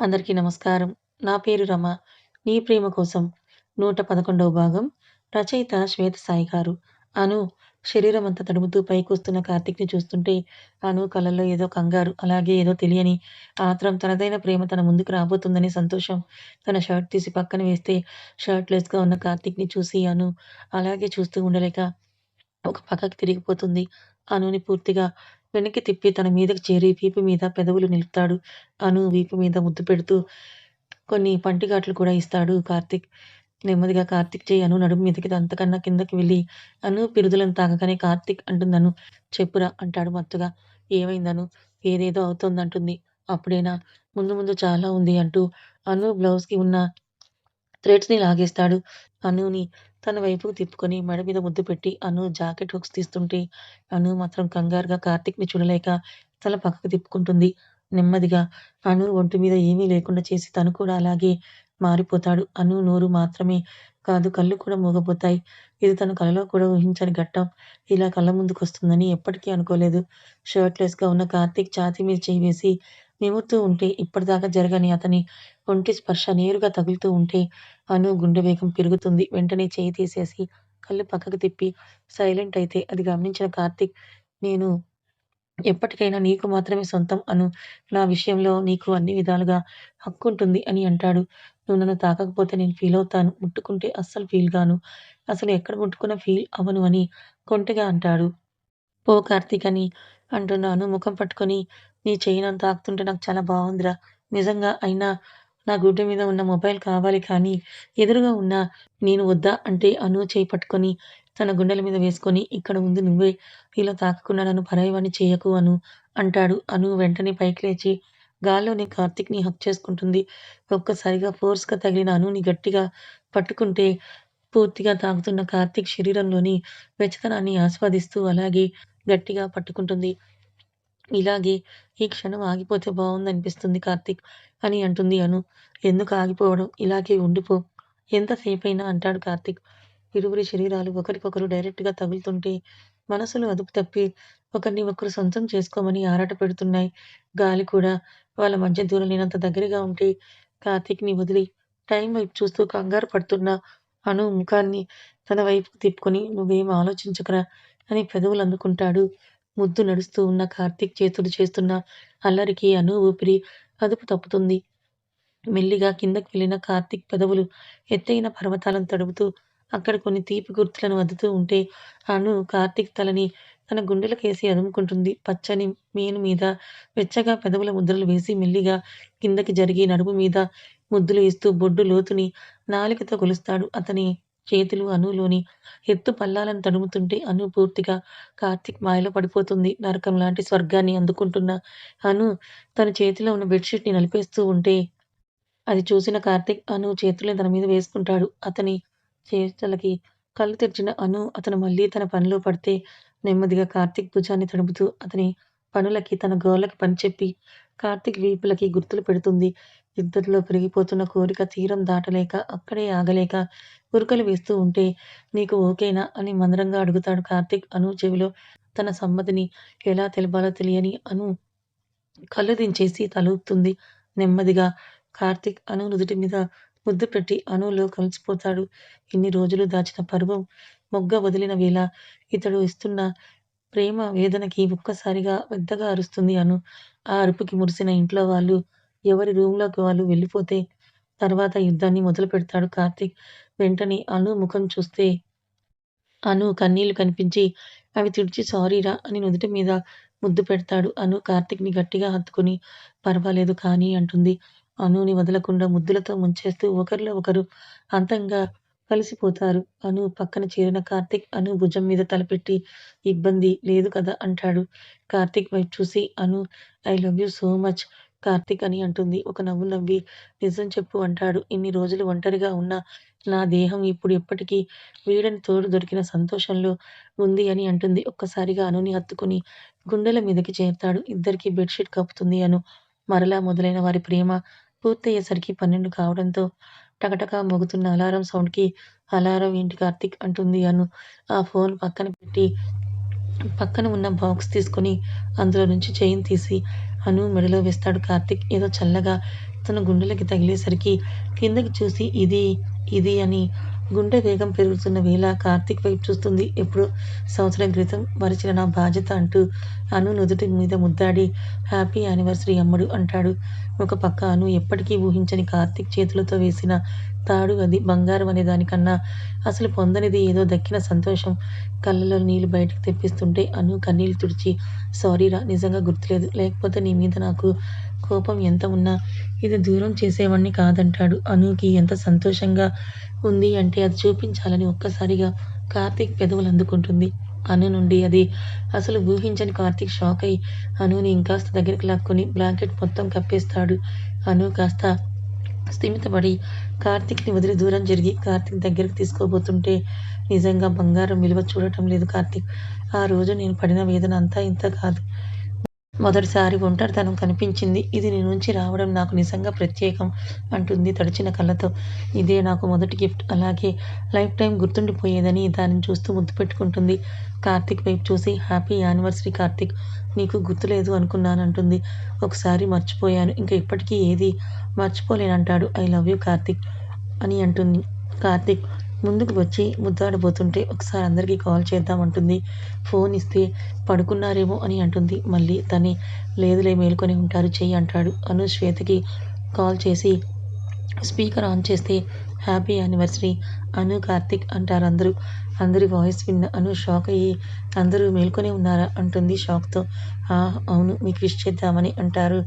అందరికీ నమస్కారం. నా పేరు రమ. నీ ప్రేమ కోసం 111వ భాగం. రచయిత శ్వేత సాయి గారు. అను శరీరం అంతా తడుముతూ పైకొస్తున్న కార్తీక్‌ని చూస్తుంటే అను కళ్ళల్లో ఏదో కంగారు, అలాగే ఏదో తెలియని ఆత్రం. తనదైన ప్రేమ తన ముందుకు రాబోతుందని సంతోషం. తన షర్ట్ తీసి పక్కన వేస్తే షర్ట్‌లెస్‌గా ఉన్న కార్తీక్‌ని చూసి అను అలాగే చూస్తూ ఉండలేక ఒక పక్కకి తిరిగిపోతుంది. అనుని పూర్తిగా వెనక్కి తిప్పి తన మీదకి చేరి వీపు మీద పెదవులు నిలుపుతాడు. అను వీపు మీద ముద్దు పెడుతూ కొన్ని పంటిగాట్లు కూడా ఇస్తాడు కార్తీక్. నెమ్మదిగా కార్తిక్ చేయి అను నడుము మీదకి అంతకన్నా కిందకి వెళ్ళి అను పిరుదులను తాగగానే కార్తీక్ అంటుందను. చెప్పురా అంటాడు మత్తుగా. ఏమైందను ఏదేదో అవుతోందంటుంది. అప్పుడేనా? ముందు ముందు చాలా ఉంది అంటూ అను బ్లౌజ్‌కి ఉన్న థ్రెడ్స్‌ని లాగేస్తాడు. అనుని తన వైపుకు తిప్పుకొని మెడ మీద ముద్దు పెట్టి అను జాకెట్ హుక్స్ తీస్తుంటే అను మాత్రం కంగారుగా కార్తీక్‌ని చూడలేక తల పక్కకు తిప్పుకుంటుంది. నెమ్మదిగా అను ఒంటి మీద ఏమీ లేకుండా చేసి తను కూడా అలాగే మారిపోతాడు. అను నోరు మాత్రమే కాదు కళ్ళు కూడా మూగపోతాయి ఇది తన కలలో కూడా ఊహించని ఘట్టం. ఇలా కళ్ళ ముందుకొస్తుందని ఎప్పటికీ అనుకోలేదు. షర్ట్‌లెస్‌గా ఉన్న కార్తీక్ ఛాతీ మీద చేయి వేసి నిమురుతూ ఉంటే ఇప్పటిదాకా జరగని అతని ఒంటి స్పర్శ నేరుగా తగులుతూ ఉంటే అను గుండె వేగం పెరుగుతుంది. వెంటనే చేయి తీసేసి కళ్ళు పక్కకు తిప్పి సైలెంట్ అయితే అది గమనించిన కార్తీక్ నేను ఎప్పటికైనా నీకు మాత్రమే సొంతం అను. నా విషయంలో నీకు అన్ని విధాలుగా హక్కుంటుంది అని అంటాడు. నువ్వు నన్ను తాకకపోతే నేను ఫీల్ అవుతాను ముట్టుకుంటే అస్సలు ఫీల్ గాను. అసలు ఎక్కడ ముట్టుకున్నా ఫీల్ అవను అని కొంటగా అంటాడు. పో కార్తీక్ అని అంటున్నాను ముఖం పట్టుకొని నీ చెయ్యి నన్ను తాకుతుంటే నాకు చాలా బాగుందిరా నిజంగా అయినా నా గుడ్డ మీద ఉన్న మొబైల్ కావాలి కానీ ఎదురుగా ఉన్న నేను వద్దా అంటే అను చేయి పట్టుకొని తన గుండెల మీద వేసుకొని ఇక్కడ ఉంది నువ్వే. ఇలా తాకకుండా నన్ను పరాయివాణ్ణి చేయకు అను అంటాడు. అను వెంటనే పైకి లేచి గాల్లోనే కార్తీక్‌ని హక్ చేసుకుంటుంది. ఒక్కసారిగా ఫోర్స్‌గా తగిలిన అనుని గట్టిగా పట్టుకుంటే పూర్తిగా తాగుతున్న కార్తీక్ శరీరంలోని వెచ్చతనాన్ని ఆస్వాదిస్తూ అలాగే గట్టిగా పట్టుకుంటుంది. ఇలాగే ఈ క్షణం ఆగిపోతే బావుందనిపిస్తుంది కార్తీక్ అని అంటుంది అను. ఎందుకు ఆగిపోవడం? ఇలాగే ఉండిపో. ఎంతసేపైనా అంటాడు కార్తీక్. ఇరువురి శరీరాలు ఒకరికొకరు డైరెక్ట్‌గా తగులుతుంటే మనసులు అదుపు తప్పి ఒకరిని ఒకరు సొంతం చేసుకోమని ఆరాట పెడుతున్నాయి గాలి కూడా వాళ్ళ మధ్య దూరం లేనంత దగ్గరగా ఉంటే కార్తీక్‌ని వదిలి టైం వైపు చూస్తూ కంగారు పడుతున్న అను ముఖాన్ని తన వైపు తిప్పుకొని నువ్వేం ఆలోచించకురా అని పెదవులు అందుకుంటాడు. ముద్దు నడుస్తూ ఉన్న కార్తీక్ చేతులు చేస్తున్న అల్లరికి అను ఊపిరి అదుపు తప్పుతుంది. మెల్లిగా కిందకు వెళ్ళిన కార్తీక్ పెదవులు ఎత్తైన పర్వతాలను తడుపుతూ అక్కడ కొన్ని తీపి గుర్తులను అద్దుతూ ఉంటే అను కార్తీక్ తలని తన గుండెలకేసి అదుముకుంటుంది. పచ్చని మేను మీద వెచ్చగా పెదవుల ముద్రలు వేసి మెల్లిగా కిందకి జరిగి నడుము మీద ముద్దులు ఇస్తూ బొడ్డు లోతుని నాలికతో కొలుస్తాడు. అతని చేతులు అనులోని ఎత్తు పల్లాలను తడుముతుంటే అను పూర్తిగా కార్తీక్ మాయలో పడిపోతుంది. నరకం లాంటి స్వర్గాన్ని అందుకుంటున్న అను తన చేతిలో ఉన్న బెడ్‌షీట్‌ని నలిపేస్తూ ఉంటే అది చూసిన కార్తీక్ అను చేతుల్ని తన మీద వేసుకుంటాడు. అతని చేతులకి కళ్ళు తెరిచిన అను అతను మళ్ళీ తన పనిలో పడితే నెమ్మదిగా కార్తీక్ భుజాన్ని తడుపుతూ అతని పనులకి తన గోళ్ళకి పని చెప్పి కార్తీక్ వీపులకి గుర్తులు పెడుతుంది. ఇద్దరిలో పెరిగిపోతున్న కోరిక తీరం దాటలేక అక్కడే ఆగలేక ఉరకలు వేస్తూ ఉంటే నీకు ఓకేనా అని మందరంగా అడుగుతాడు కార్తీక్ అను చెవిలో. తన సమ్మతిని ఎలా తెలపాలో తెలియని అను కళ్ళు దించేసి తలుపుతుంది నెమ్మదిగా కార్తీక్ అను నుదుటి మీద ముద్దు పెట్టి అనులో కలిసిపోతాడు. ఇన్ని రోజులు దాచిన పర్వం మొగ్గ వదిలిన వేళ ఇతడు ఇస్తున్న ప్రేమ వేదనకి ఒక్కసారిగా పెద్దగా అరుస్తుంది అను. ఆ అరుపుకి మురిసిన ఇంట్లో వాళ్ళు ఎవరి రూమ్‌లోకి వాళ్ళు వెళ్ళిపోతే తర్వాత యుద్ధాన్ని మొదలు పెడతాడు కార్తీక్. వెంటనే అను ముఖం చూస్తే అను కన్నీళ్ళు కనిపించి అవి తుడిచి సారీరా అని నుదుటి మీద ముద్దు పెడతాడు. అను కార్తీక్‌ని గట్టిగా హత్తుకుని పర్వాలేదు కానీ అంటుంది. అనుని వదలకుండా ముద్దులతో ముంచేస్తూ ఒకరిలో ఒకరు అంతంగా కలిసిపోతారు. అను పక్కన చేరిన కార్తీక్ అను భుజం మీద తలపెట్టి ఇబ్బంది లేదు కదా అంటాడు. కార్తిక్ వైపు చూసి Anu I love you so much Karthik అని అంటుంది. ఒక నవ్వు నవ్వి నిజం చెప్పు అంటాడు. ఇన్ని రోజులు ఒంటరిగా ఉన్న నా దేహం ఇప్పుడు ఎప్పటికీ వీడని తోడు దొరికిన సంతోషంలో ఉంది అని అంటుంది. ఒక్కసారిగా అనుని హత్తుకుని గుండెల మీదకి చేరుతాడు ఇద్దరికి బెడ్‌షీట్ కప్పుతుంది అను. మరలా మొదలైన వారి ప్రేమ పూర్తయ్యేసరికి పన్నెండు కావడంతో టకటకా మోగుతున్న అలారం సౌండ్‌కి అలారం ఏంటి కార్తీక్ అంటుంది అను. ఆ ఫోన్ పక్కన పెట్టి పక్కన ఉన్న బాక్స్ తీసుకొని అందులో నుంచి చైన్ తీసి అను మెడలో వేస్తాడు కార్తీక్. ఏదో చల్లగా తన గుండెలకి తగిలేసరికి కిందకి చూసి ఇది ఇది అని గుండె వేగం పెరుగుతున్న వేళ కార్తీక్ వైపు చూస్తుంది. ఎప్పుడో సంవత్సరం క్రితం మరిచిన నా బాధ్యత అంటూ అను నుదుటి మీద ముద్దాడి హ్యాపీ యానివర్సరీ అమ్మడు అంటాడు. ఒక పక్క అను ఎప్పటికీ ఊహించని కార్తీక్ చేతులతో వేసిన తాడు అది బంగారం అనే దానికన్నా అసలు పొందనిది ఏదో దక్కిన సంతోషం. కళ్ళలో నీళ్ళు బయటకు తెప్పిస్తుంటే అను కన్నీళ్ళు తుడిచి సారీరా నిజంగా గుర్తులేదు. లేకపోతే నీ మీద నాకు కోపం ఎంత ఉన్నా ఇది దూరం చేసేవాణ్ణి కాదంటాడు. అనుకి ఎంత సంతోషంగా ఉంది అంటే అది చూపించాలని ఒక్కసారిగా కార్తీక్ పెదవులు అందుకుంటుంది. అను నుండి అది అసలు ఊహించని కార్తీక్ షాక్ అయి అనుని ఇంకాస్త దగ్గరికి లాక్కొని బ్లాంకెట్ మొత్తం కప్పేస్తాడు. అను కాస్త స్థిమితపడి కార్తీక్ని వదిలి దూరం జరిగి కార్తీక్ దగ్గరికి తీసుకోబోతుంటే నిజంగా బంగారం విలువ చూడటం లేదు కార్తీక్. ఆ రోజు నేను పడిన వేదన అంతా ఇంత కాదు. మొదటిసారి ఒంటరితనం కనిపించింది. ఇది నీ నుంచి రావడం నాకు నిజంగా ప్రత్యేకం అంటుంది తడిచిన కళ్ళతో. ఇదే నాకు మొదటి గిఫ్ట్. అలాగే లైఫ్ టైం గుర్తుండిపోయేదని దానిని చూస్తూ ముద్దు పెట్టుకుంటుంది. కార్తీక్ వైపు చూసి హ్యాపీ యానివర్సరీ కార్తీక్. నీకు గుర్తులేదు అనుకున్నానంటుంది. ఒకసారి మర్చిపోయాను. ఇంకా ఇప్పటికీ ఏది మర్చిపోలేనంటాడు. ఐ లవ్ యూ కార్తిక్ అని అంటుంది. కార్తీక్ ముందుకు వచ్చి ముద్దాడబోతుంటే ఒకసారి అందరికీ కాల్ చేద్దామంటుంది. ఫోన్ ఇస్తే పడుకున్నారేమో అని అంటుంది. మళ్ళీ తనే లేదులే మేల్కొని ఉంటారు చెయ్యి అంటాడు. అను శ్వేతకి కాల్ చేసి స్పీకర్ ఆన్ చేస్తే హ్యాపీ యానివర్సరీ అను కార్తిక్ అంటారు అందరూ. అందరి వాయిస్ విన్న అను షాక్ అయ్యి అందరూ మేల్కొనే ఉన్నారా? అంటుంది షాక్తో. ఆ అవును మీకు విష్ చేద్దామని అంటారు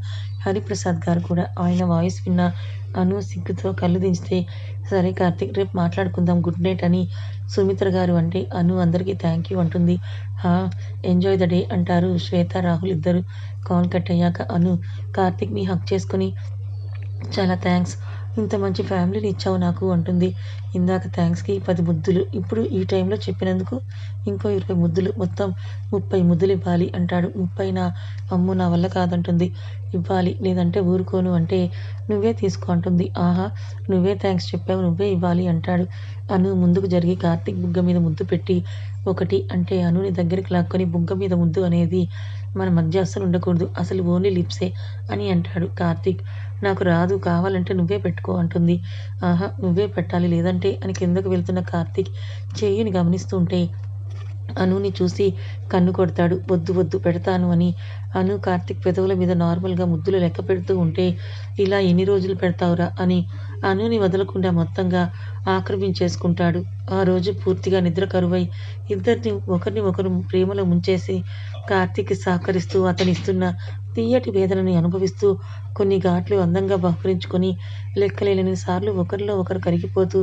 హరిప్రసాద్ గారు కూడా. ఆయన వాయిస్ విన్న అను సిగ్గుతో కళ్ళు దించితే సరే కార్తిక్ రేపు మాట్లాడుకుందాం గుడ్ నైట్ అని సుమిత్ర గారు అంటే అను అందరికీ థ్యాంక్ యూ అంటుంది. హా ఎంజాయ్ ద డే అంటారు శ్వేత రాహుల్ ఇద్దరు. కాల్ కట్ అయ్యాక అను కార్తిక్ని హక్ చేసుకొని చాలా థ్యాంక్స్. ఇంత మంచి ఫ్యామిలీని ఇచ్చావు నాకు అంటుంది. ఇందాక థ్యాంక్స్కి పది ముద్దులు. ఇప్పుడు ఈ టైంలో చెప్పినందుకు ఇంకో ఇరవై ముద్దులు. మొత్తం ముప్పై ముద్దులు ఇవ్వాలి అంటాడు. ముప్పై నా అమ్ము నా వల్ల కాదంటుంది. ఇవ్వాలి లేదంటే ఊరుకోను అంటే నువ్వే తీసుకో అంటుంది. ఆహా నువ్వే థ్యాంక్స్ చెప్పావు నువ్వే ఇవ్వాలి అంటాడు. అను ముందుకు జరిగి కార్తీక్ బుగ్గ మీద ముద్దు పెట్టి ఒకటి అంటే అనుని దగ్గరికి లాక్కొని బుగ్గ మీద ముద్దు అనేది మన మధ్య అస్సలు ఉండకూడదు. అసలు ఓన్లీ లిప్సే అని అంటాడు కార్తీక్. నాకు రాదు కావాలంటే నువ్వే పెట్టుకో అంటుంది. ఆహా నువ్వే పెట్టాలి లేదంటే అని కిందకు వెళ్తున్న కార్తీక్ చెయ్యిని గమనిస్తుంటే అనుని చూసి కన్ను కొడతాడు. వద్దు వద్దు పెడతాను అని. అను కార్తిక్ పెదవుల మీద నార్మల్గా ముద్దులు లెక్క పెడుతూ ఉంటే ఇలా ఎన్ని రోజులు పెడతావురా అని అనుని వదలకుండా మొత్తంగా ఆక్రమించేసుకుంటాడు. ఆ రోజు పూర్తిగా నిద్ర కరువై ఇద్దరిని ఒకరిని ఒకరు ప్రేమలో ముంచేసి కార్తీక్ సహకరిస్తూ అతనిస్తున్న తీయటి వేదనని అనుభవిస్తూ కొన్ని ఘాట్లు అందంగా బహుకరించుకొని లెక్కలేని సార్లు ఒకరిలో ఒకరు కరిగిపోతూ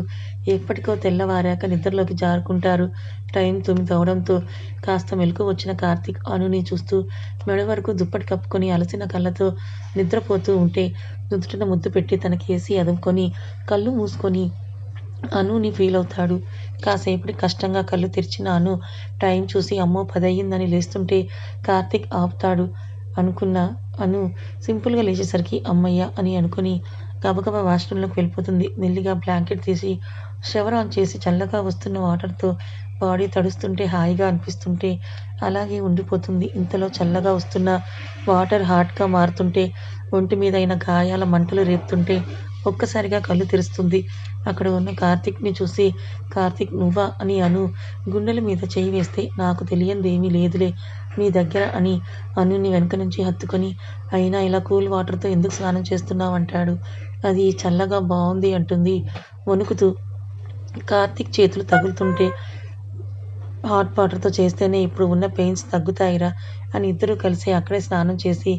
ఎప్పటికో తెల్లవారాక నిద్రలోకి జారుకుంటారు. టైం తొమ్మిది అవడంతో కాస్త మెలకు వచ్చిన కార్తీక్ అనుని చూస్తూ మెడ వరకు దుప్పటి కప్పుకొని అలసిన కళ్ళతో నిద్రపోతూ ఉంటే నుదుటిన ముద్దు పెట్టి తనకేసి అదుముకొని కళ్ళు మూసుకొని అనుని ఫీల్ అవుతాడు. కాసేపటి కష్టంగా కళ్ళు తెరిచిన అను టైం చూసి అమ్మో పదయ్యిందని లేస్తుంటే కార్తీక్ ఆపుతాడు. అనుకున్న అను సింపుల్గా లేచేసరికి అమ్మయ్య అని అనుకుని గబగబా వాష్రూమ్లోకి వెళ్ళిపోతుంది. మెల్లిగా బ్లాంకెట్ తీసి షవర్ ఆన్ చేసి చల్లగా వస్తున్న వాటర్తో బాడీ తడుస్తుంటే హాయిగా అనిపిస్తుంటే అలాగే ఉండిపోతుంది. ఇంతలో చల్లగా వస్తున్న వాటర్ హాట్గా మారుతుంటే ఒంటి మీద అయిన గాయాల మంటలు రేపుతుంటే ఒక్కసారిగా కళ్ళు తెరుస్తుంది. అక్కడ ఉన్న కార్తిక్ని చూసి కార్తిక్ నువ్వా? అని అను గుండెల మీద చేయి వేస్తే నాకు తెలియంది ఏమీ లేదులే. నీ దగ్గర అని అనుని వెనక నుంచి హత్తుకొని అయినా ఇలా కూల్ వాటర్తో ఎందుకు స్నానం చేస్తున్నావు? అంటాడు. అది చల్లగా బాగుంది అంటుంది. వణుకుతూ కార్తిక్ చేతులు తగులుతుంటే హాట్ వాటర్తో చేస్తేనే ఇప్పుడు ఉన్న పెయిన్స్ తగ్గుతాయిరా అని ఇద్దరు కలిసి అక్కడే స్నానం చేసి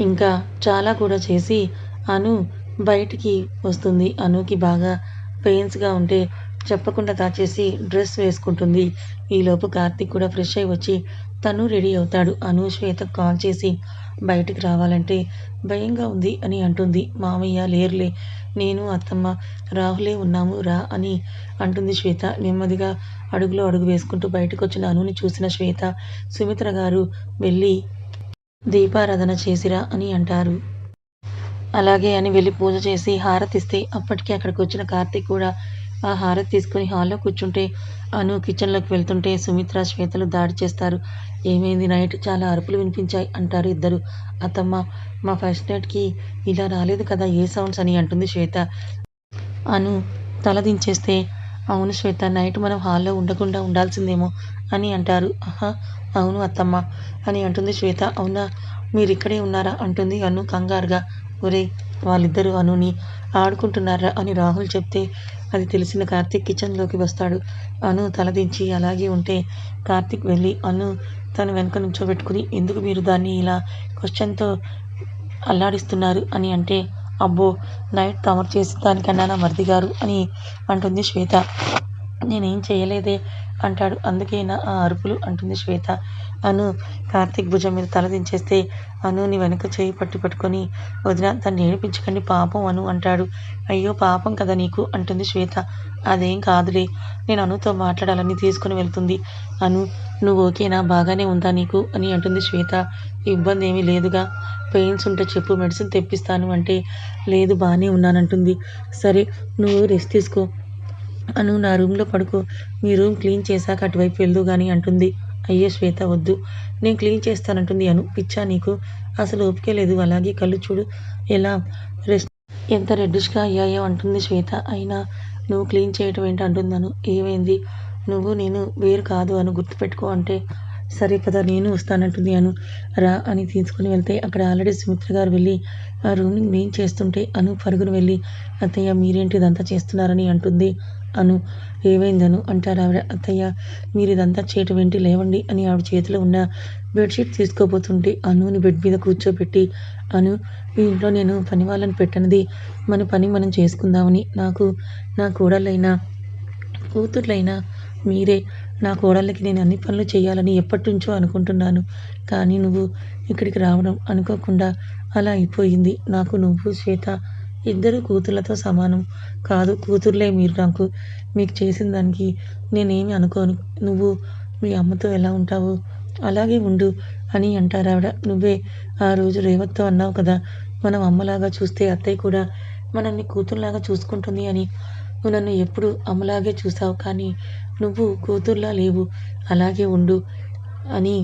ఇంకా చాలా కూడా చేసి అను బయటికి వస్తుంది. అనుకి బాగా పెయిన్స్గా ఉంటే చెప్పకుండా దాచేసి డ్రెస్ వేసుకుంటుంది. ఈలోపు కార్తీక్ కూడా ఫ్రెష్ అయి వచ్చి తను రెడీ అవుతాడు. అను శ్వేత కాల్ చేసి బయటికి రావాలంటే భయంగా ఉంది అని అంటుంది. మామయ్య లేరులే. నేను అత్తమ్మ రాహులే ఉన్నాము రా అని అంటుంది శ్వేత. నెమ్మదిగా అడుగులో అడుగు వేసుకుంటూ బయటకు వచ్చిన అనుని చూసిన శ్వేత సుమిత్ర గారు వెళ్ళి దీపారాధన చేసిరా అని అంటారు. అలాగే అని వెళ్ళి పూజ చేసి హారతిస్తే అప్పటికి అక్కడికి వచ్చిన కార్తీక్ కూడా ఆ హారతి తీసుకుని హాల్లో కూర్చుంటే అను కిచెన్లోకి వెళ్తుంటే సుమిత్ర శ్వేతలు దాడి చేస్తారు. ఏమైంది నైట్? చాలా అరుపులు వినిపించాయి అంటారు ఇద్దరు. అత్తమ్మ మా ఫస్ట్ నైట్కి ఇలా రాలేదు కదా ఏ సౌండ్స్ అని అంటుంది శ్వేత. అను తలదించేస్తే అవును శ్వేత నైట్ మనం హాల్లో ఉండకుండా ఉండాల్సిందేమో అని అంటారు. ఆహా అవును అత్తమ్మ అని అంటుంది శ్వేత. అవునా మీరు ఇక్కడే ఉన్నారా? అంటుంది అను కంగారుగా. ఒరే వాళ్ళిద్దరూ అనుని ఆడుకుంటున్నారా అని రాహుల్ చెప్తే అది తెలిసిన కార్తీక్ కిచెన్లోకి వస్తాడు. అను తలదించి అలాగే ఉంటే కార్తీక్ వెళ్ళి అను తన వెనక నుంచోబెట్టుకుని ఎందుకు మీరు దాన్ని ఇలా క్వశ్చన్తో అల్లాడిస్తున్నారు? అని అంటే అబ్బో నైట్ తమరు చేసిన దానికన్నా నా మరిది గారు? అని అంటుంది శ్వేత. నేనేం చేయలేదే అంటాడు. అందుకే నా ఆ అరుపులు అంటుంది శ్వేత. అను కార్తీక్ భుజం మీద తల దించేస్తే అనుని వెనక చేయి పట్టి పట్టుకొని వదిన తను ఏడిపించకండి పాపం అను అంటాడు. అయ్యో పాపం కదా నీకు అంటుంది శ్వేత. అదేం కాదులే నేను అనుతో మాట్లాడాలని తీసుకుని వెళ్తుంది. అను నువ్వు ఓకేనా? బాగానే ఉందా నీకు? అని అంటుంది శ్వేత. ఇబ్బంది ఏమీ లేదుగా. పెయిన్స్ ఉంటే చెప్పు మెడిసిన్ తెప్పిస్తాను అంటే లేదు బాగానే ఉన్నానంటుంది. సరే నువ్వు రెస్ట్ తీసుకో. అను నా రూమ్లో పడుకో. మీ రూమ్ క్లీన్ చేశాక అటువైపు వెళ్దు కానీ అంటుంది. అయ్యో శ్వేత వద్దు. నేను క్లీన్ చేస్తానంటుంది అను. పిచ్చా నీకు? అసలు ఓపికే లేదు. అలాగే కళ్ళు చూడు. ఎలా? రెస్ట్. ఎంత రెడ్డిష్గా అయ్యాయో అంటుంది శ్వేత. అయినా నువ్వు క్లీన్ చేయటం ఏంటి అంటున్నాను ఏమైంది? నువ్వు నేను వేరు కాదు అని. గుర్తుపెట్టుకో అంటే సరే కదా నేను వస్తానంటుంది అను. రా అని తీసుకుని వెళ్తే అక్కడ ఆల్రెడీ సుమిత్ర గారు వెళ్ళి ఆ రూమ్ని క్లీన్ చేస్తుంటే అను పరుగును వెళ్ళి అత్తయ్య మీరేంటి ఇదంతా చేస్తున్నారని అంటుంది. అను. ఏమైందను? అంటారు ఆవిడ. అత్తయ్య మీరు ఇదంతా చేయటం ఏంటి? లేవండి అని ఆవిడ చేతిలో ఉన్న బెడ్షీట్ తీసుకోబోతుంటే అనుని బెడ్ మీద కూర్చోబెట్టి అను ఈ ఇంట్లో నేను పని వాళ్ళని పెట్టనిది మన పని మనం చేసుకుందామని. నాకు నా కోడళ్ళైనా కూతుర్లైనా మీరే. నా కోడళ్ళకి నేను అన్ని పనులు చేయాలని ఎప్పటి నుంచో అనుకుంటున్నాను. కానీ నువ్వు ఇక్కడికి రావడం అనుకోకుండా అలా అయిపోయింది. నాకు నువ్వు శ్వేత ఇద్దరు కూతుర్లతో సమానం కాదు. కూతుర్లే మీరు నాకు మీకు చేసిన దానికి నేనేమి అనుకోను. నువ్వు మీ అమ్మతో ఎలా ఉంటావు? అలాగే ఉండు అని అంటారు ఆవిడ. నువ్వే ఆ రోజు రేవత్తో అన్నావు కదా మనం అమ్మలాగా చూస్తే అత్తయ్య కూడా మనల్ని కూతురులాగా చూసుకుంటుంది అని. నువ్వు నన్ను ఎప్పుడు అమ్మలాగే చూసావు కానీ నువ్వు కూతుర్లా లేవు. అలాగే ఉండు అని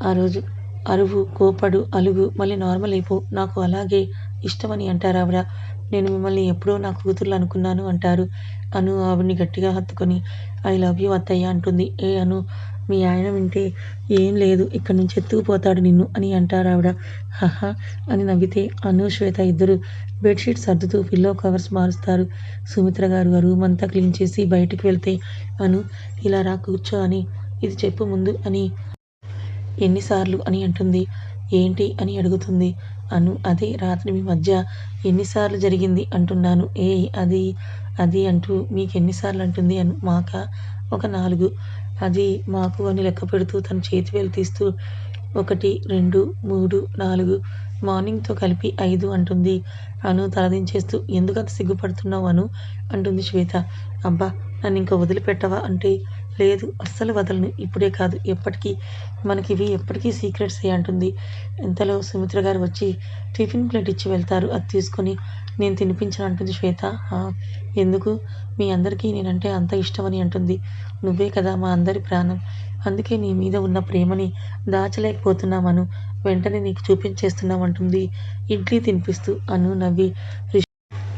ఆ రోజు అరువు కోపడు అలుగు మళ్ళీ నార్మల్ అయిపో. నాకు అలాగే ఇష్టమని అంటారు ఆవిడ. నేను మిమ్మల్ని ఎప్పుడో నా కూతుర్లు అనుకున్నాను అంటారు. అను ఆవిడ్ని గట్టిగా హత్తుకొని ఐ లవ్ యూ అత్తయ్య అంటుంది. ఏ అను మీ ఆయన వింటే ఏం లేదు ఇక్కడి నుంచి ఎత్తుకుపోతాడు నిన్ను అని అంటారు ఆవిడ. హహ అని నవ్వితే అను శ్వేత ఇద్దరు బెడ్షీట్ సర్దుతూ పిల్లో కవర్స్ మారుస్తారు. సుమిత్ర గారు ఆ రూమ్ అంతా క్లీన్ చేసి బయటికి వెళ్తే అను ఇలా రా కూర్చో అని ఇది చెప్పు ముందు అని ఎన్నిసార్లు అని అంటుంది. ఏంటి అని అడుగుతుంది. అను అదే రాత్రి మీ మధ్య ఎన్నిసార్లు జరిగింది అంటున్నాను. ఏ అది అది అంటూ మీకు ఎన్నిసార్లు అంటుంది అను. మాక ఒక నాలుగు. అది మాకు అని లెక్క పెడుతూ తన చేతి వేలు తీస్తూ ఒకటి రెండు మూడు నాలుగు మార్నింగ్తో కలిపి ఐదు అంటుంది. అను తలదించేస్తూ ఎందుకు సిగ్గుపడుతున్నావు అను అంటుంది శ్వేత. అబ్బా నన్ను ఇంకా వదిలిపెట్టవా అంటే లేదు అస్సలు వదలను. ఇప్పుడే కాదు ఎప్పటికీ మనకి ఇవి ఎప్పటికీ సీక్రెట్స్ అంటుంది. ఇంతలో సుమిత్ర గారు వచ్చి టిఫిన్ ప్లేట్ ఇచ్చి వెళ్తారు. అది తీసుకొని నేను తినిపించను అంటుంది శ్వేత. ఎందుకు? మీ అందరికీ నేనంటే అంత ఇష్టమని అంటుంది. నువ్వే కదా మా అందరి ప్రాణం. అందుకే నీ మీద ఉన్న ప్రేమని దాచలేకపోతున్నామను వెంటనే నీకు చూపించేస్తున్నాం అంటుంది. ఇడ్లీ తినిపిస్తూ అను నవ్వి "రిషి-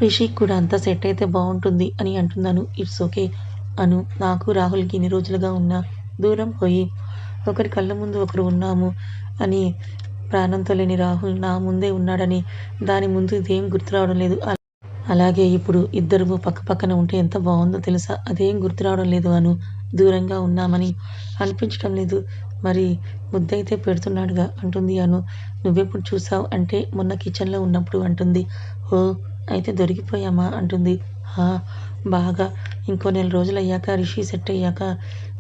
రిషికి కూడా అంతా సెట్ అయితే బాగుంటుంది అని అంటున్నాను. It's okay. అను. నాకు రాహుల్కి ఇన్ని రోజులుగా ఉన్న దూరం పోయి ఒకరి కళ్ళ ముందు ఒకరు ఉన్నాము అని ప్రాణంతో లేని రాహుల్ నా ముందే ఉన్నాడని దాని ముందు ఇదేం గుర్తు రావడం లేదు. అలాగే ఇప్పుడు ఇద్దరు పక్క పక్కన ఉంటే ఎంత బాగుందో తెలుసా? అదేం గుర్తు రావడం లేదు అను. దూరంగా ఉన్నామని అనిపించడం లేదు. మరి ముద్దైతే పెడుతున్నాడుగా అంటుంది అను. నువ్వెప్పుడు చూసావు అంటే మొన్న కిచెన్లో ఉన్నప్పుడు అంటుంది. ఓ అయితే దొరికిపోయామా? అంటుంది. "హా, బాగా ఇంకో నెల రోజులు అయ్యాక రిషి సెట్ అయ్యాక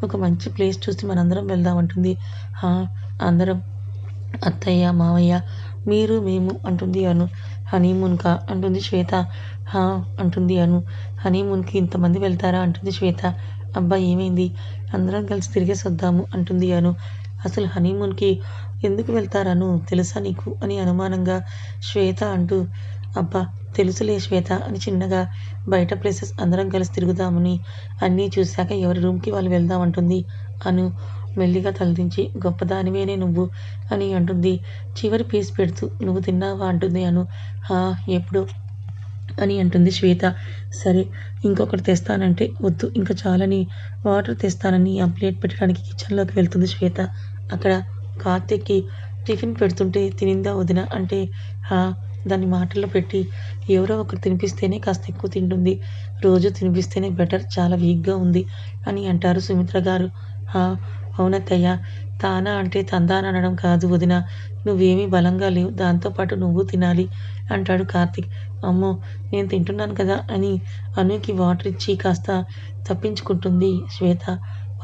ఒక మంచి ప్లేస్ చూసి మనందరం వెళ్దాం అంటుంది. అందరం అత్తయ్య మావయ్య మీరు మేము అంటుంది అను. హనీమూన్కా అంటుంది శ్వేత. హా అంటుంది అను. హనీమూన్కి ఇంతమంది వెళ్తారా? అంటుంది శ్వేత. అబ్బా ఏమైంది? అందరం కలిసి తిరిగేసి వద్దాము అంటుంది అను. అసలు హనీమూన్కి ఎందుకు వెళ్తారను? తెలుసా నీకు? అని అనుమానంగా శ్వేత అంటూ అబ్బా తెలుసులే శ్వేత అని చిన్నగా బయట ప్లేసెస్ అందరం కలిసి తిరుగుదామని అన్నీ చూశాక ఎవరి రూమ్కి వాళ్ళు వెళ్దామంటుంది. అను మెల్లిగా తలదించి గొప్పదానివేనే నువ్వు అని అంటుంది. చివరి పీస్ పెడుతూ నువ్వు తిన్నావా? అంటుంది అను. హా ఎప్పుడు అని అంటుంది శ్వేత. సరే ఇంకొకటి తెస్తానంటే వద్దు ఇంకా చాలని వాటర్ తెస్తానని ఆ ప్లేట్ పెట్టడానికి కిచెన్లోకి వెళ్తుంది శ్వేత. అక్కడ కార్తీక్కి టిఫిన్ పెడుతుంటే తినిందా వదిన? అంటే హా దాన్ని మాటల్లో పెట్టి ఎవరో ఒకరు తినిపిస్తేనే కాస్త ఎక్కువ తింటుంది. రోజు తినిపిస్తేనే బెటర్ చాలా వీక్గా ఉంది అని అంటారు సుమిత్ర గారు. అవునత్తయ్య తానా అంటే తందాన అనడం కాదు వదిన. నువ్వేమీ బలంగా లేవు దాంతోపాటు నువ్వు తినాలి అంటాడు కార్తిక్. అమ్మో నేను తింటున్నాను కదా అని అనుకి వాటర్ ఇచ్చి కాస్త తప్పించుకుంటుంది శ్వేత.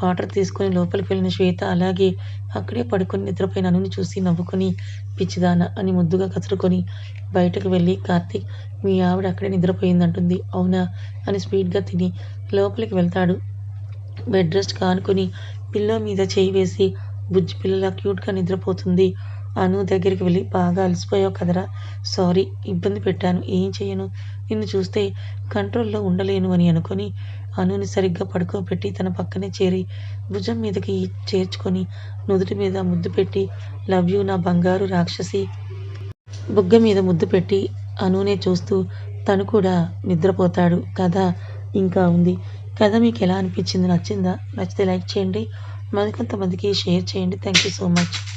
వాటర్ తీసుకొని లోపలికి వెళ్ళిన శ్వేత అలాగే అక్కడే పడుకొని నిద్రపోయిన అనుని చూసి నవ్వుకొని పిచ్చిదాన అని ముద్దుగా కసురుకొని బయటకు వెళ్ళి కార్తీక్ మీ ఆవిడ అక్కడే నిద్రపోయిందంటుంది. అవునా? అని స్పీడ్గా తిని లోపలికి వెళ్తాడు. బెడ్ రెస్ట్ కానుకొని పిల్లో మీద చేయి వేసి బుజ్జి పిల్లలా క్యూట్గా నిద్రపోతుంది. అను దగ్గరికి వెళ్ళి బాగా అలసిపోయావు కదరా. సారీ ఇబ్బంది పెట్టాను. ఏం చేయను? నిన్ను చూస్తే కంట్రోల్లో ఉండలేను అని అనుకొని అనుని సరిగ్గా పడుకోబెట్టి తన పక్కనే చేరి భుజం మీదకి చేర్చుకొని నుదుటి మీద ముద్దు పెట్టి లవ్ యూ నా బంగారు రాక్షసి బుగ్గ మీద ముద్దు పెట్టి అనునే చూస్తూ తను కూడా నిద్రపోతాడు. కథ ఇంకా ఉంది. కథ మీకు ఎలా అనిపించింది? నచ్చిందా? నచ్చితే లైక్ చేయండి. మరికొంతమందికి షేర్ చేయండి. Thank you so much.